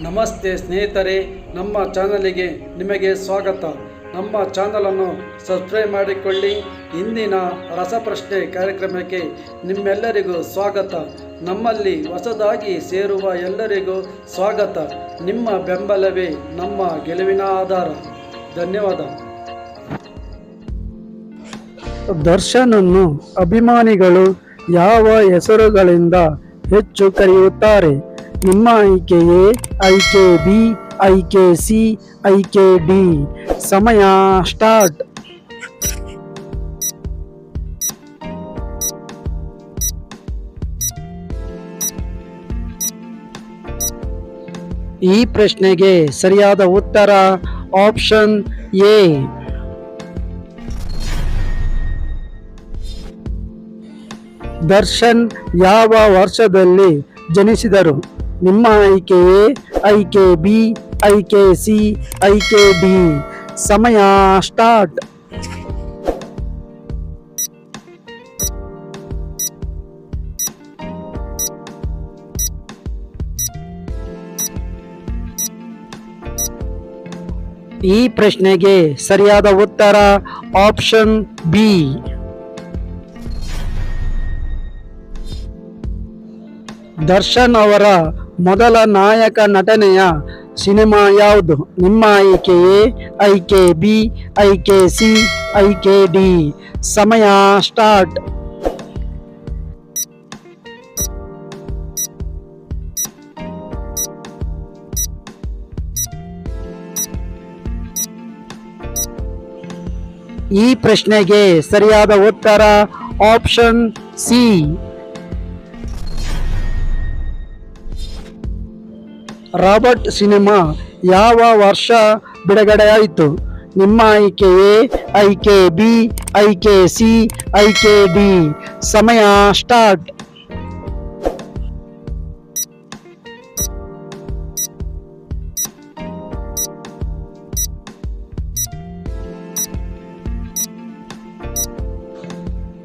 ನಮಸ್ತೆ ಸ್ನೇಹಿತರೆ, ನಮ್ಮ ಚಾನಲಿಗೆ ನಿಮಗೆ ಸ್ವಾಗತ. ನಮ್ಮ ಚಾನಲನ್ನು ಸಬ್ಸ್ಕ್ರೈಬ್ ಮಾಡಿಕೊಳ್ಳಿ. ಇಂದಿನ ರಸಪ್ರಶ್ನೆ ಕಾರ್ಯಕ್ರಮಕ್ಕೆ ನಿಮ್ಮೆಲ್ಲರಿಗೂ ಸ್ವಾಗತ. ನಮ್ಮಲ್ಲಿ ಹೊಸದಾಗಿ ಸೇರುವ ಎಲ್ಲರಿಗೂ ಸ್ವಾಗತ. ನಿಮ್ಮ ಬೆಂಬಲವೇ ನಮ್ಮ ಗೆಲುವಿನ ಆಧಾರ. ಧನ್ಯವಾದ. ದರ್ಶನನ್ನು ಅಭಿಮಾನಿಗಳು ಯಾವ ಹೆಸರುಗಳಿಂದ ಹೆಚ್ಚು ಕರೆಯುತ್ತಾರೆ? ನಿಮ್ಮ ಆಯ್ಕೆಯೇ ಆಯ್ಕೆ ಬಿ ಆಯ್ಕೆ ಸಿ ಆಯ್ಕೆ ಡಿ ಸಮಯ ಸ್ಟಾರ್ಟ್. ಈ ಪ್ರಶ್ನೆಗೆ ಸರಿಯಾದ ಉತ್ತರ ಆಪ್ಷನ್ ಎ. ದರ್ಶನ್ ಯಾವ ವರ್ಷದಲ್ಲಿ ಜನಿಸಿದರು? ನಿಮ್ಮ ಆಯ್ಕೆಯೇ ಆಯ್ಕೆ ಬಿ, ಆಯ್ಕೆ ಸಿ, ಆಯ್ಕೆ ಡಿ. ಸಮಯ ಸ್ಟಾರ್ಟ್. ಈ ಪ್ರಶ್ನೆಗೆ ಸರಿಯಾದ ಉತ್ತರ ಆಪ್ಷನ್ ಬಿ. ದರ್ಶನ್ ಅವರ ಮೊದಲ ನಾಯಕ ನಟನೆಯ ಸಿನಿಮಾ ಯಾವುದು? ನಿಮ್ಮ ಆಯ್ಕೆಯೇ? ಐಕೆ ಬಿ ಐಕೆ ಸಿ ಐಕೆ ಡಿ ಸಮಯ ಸ್ಟಾರ್ಟ್. ಈ ಪ್ರಶ್ನೆಗೆ ಸರಿಯಾದ ಉತ್ತರ ಆಪ್ಷನ್ ಸಿ. ರಾಬರ್ಟ್ ಸಿನಿಮಾ ಯಾವ ವರ್ಷ ಬಿಡುಗಡೆಯಾಯಿತು? ನಿಮ್ಮ ಆಯ್ಕೆಯೇ ಐಕೆ ಬಿ ಐಕೆ ಸಿ ಐಕೆ ಡಿ ಸಮಯ ಸ್ಟಾರ್ಟ್.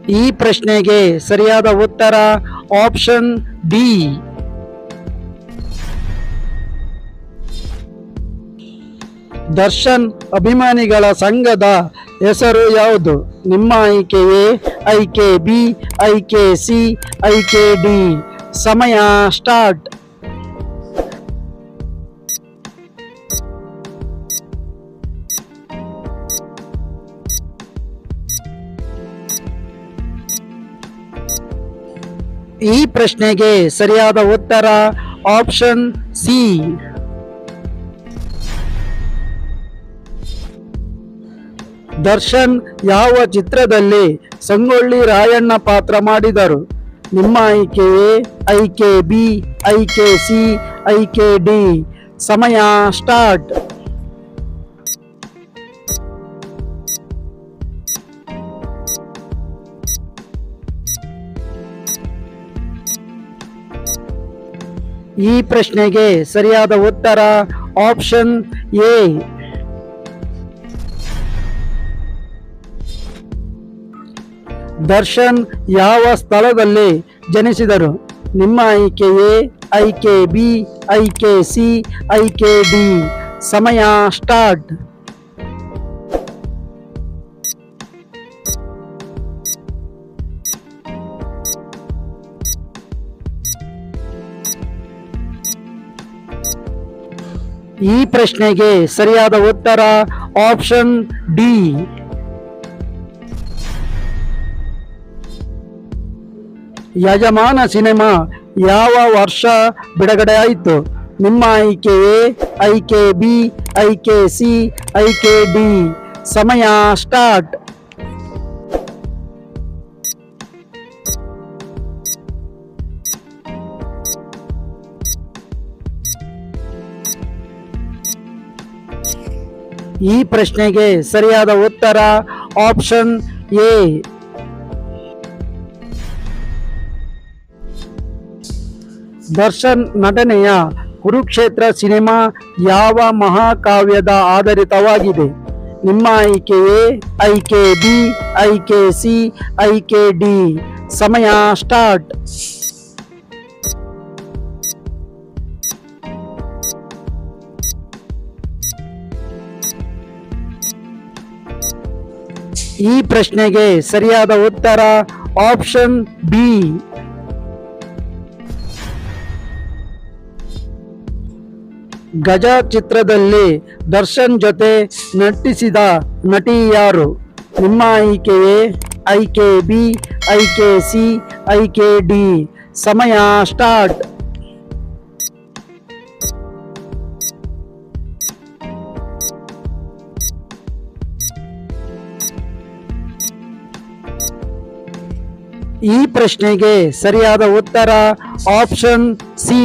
ಈ ಪ್ರಶ್ನೆಗೆ ಸರಿಯಾದ ಉತ್ತರ ಆಪ್ಷನ್ ಡಿ ದರ್ಶನ್ ಅಭಿಮಾನಿಗಳ ಸಂಘದ ಹೆಸರು ಯಾವುದು? ನಿಮ್ಮ ಆಯ್ಕೆಯೇ? ಐಕೆ ಬಿ ಐಕೆ ಸಿ ಐಕೆ ಡಿ ಸಮಯ ಸ್ಟಾರ್ಟ್. ಈ ಪ್ರಶ್ನೆಗೆ ಸರಿಯಾದ ಉತ್ತರ ಆಪ್ಷನ್ ಸಿ. ದರ್ಶನ್ ಯಾವ ಚಿತ್ರದಲ್ಲಿ ಸಂಗೊಳ್ಳಿ ರಾಯಣ್ಣ ಪಾತ್ರ ಮಾಡಿದರು? ನಿಮ್ಮ ಐ ಐಕೆ ಬಿ ಐಕೆ ಸಿ ಐಕೆ ಡಿ. ಸಮಯ ಸ್ಟಾರ್ಟ್. ಈ ಪ್ರಶ್ನೆಗೆ ಸರಿಯಾದ ಉತ್ತರ ಆಪ್ಷನ್ ಎ. ದರ್ಶನ್ ಯಾವ ಸ್ಥಳದಲ್ಲಿ ಜನಿಸಿದರು? ನಿಮ್ಮ ಆಯ್ಕೆಯೇ ಐಕೆ ಬಿ ಐಕೆ ಸಿ ಐಕೆ ಡಿ. ಸಮಯ ಸ್ಟಾರ್ಟ್. ಈ ಪ್ರಶ್ನೆಗೆ ಸರಿಯಾದ ಉತ್ತರ ಆಪ್ಷನ್ ಡಿ. ಯಜಮಾನ ಸಿನಿಮಾ ಯಾವ ವರ್ಷ ಬಿಡುಗಡೆ ಆಯಿತು ನಿಮ್ಮ ಆಯ್ಕೆಯೇ ಐಕೆ ಬಿ, ಐಕೆ ಸಿ, ಐಕೆ ಡಿ. ಸಮಯ ಸ್ಟಾರ್ಟ್. ಈ ಪ್ರಶ್ನೆಗೆ ಸರಿಯಾದ ಉತ್ತರ ಆಪ್ಷನ್ ಎ. ದರ್ಶನ್ ನಟನೆಯ ಕುರುಕ್ಷೇತ್ರ ಸಿನಿಮಾ ಯಾವ ಮಹಾಕಾವ್ಯದ ಆಧಾರಿತವಾಗಿದೆ? ನಿಮ್ಮ ಆಯ್ಕೆ ಎ ಐಕೆ ಬಿ ಐಕೆ ಸಿ ಐಕೆ ಡಿ ಸಮಯ ಸ್ಟಾರ್ಟ್. ಈ ಪ್ರಶ್ನೆಗೆ ಸರಿಯಾದ ಉತ್ತರ ಆಪ್ಷನ್ ಬಿ. ಗಜ ಚಿತ್ರದಲ್ಲಿ ದರ್ಶನ್ ಜೊತೆ ನಟಿಸಿದ ನಟಿ ಯಾರು ನಿಮ್ಮ ಆಯ್ಕೆಯೇ? ಐಕೆ ಬಿ ಐಕೆ ಸಿ ಐಕೆ ಡಿ ಸಮಯ ಸ್ಟಾರ್ಟ್. ಈ ಪ್ರಶ್ನೆಗೆ ಸರಿಯಾದ ಉತ್ತರ ಆಪ್ಷನ್ ಸಿ.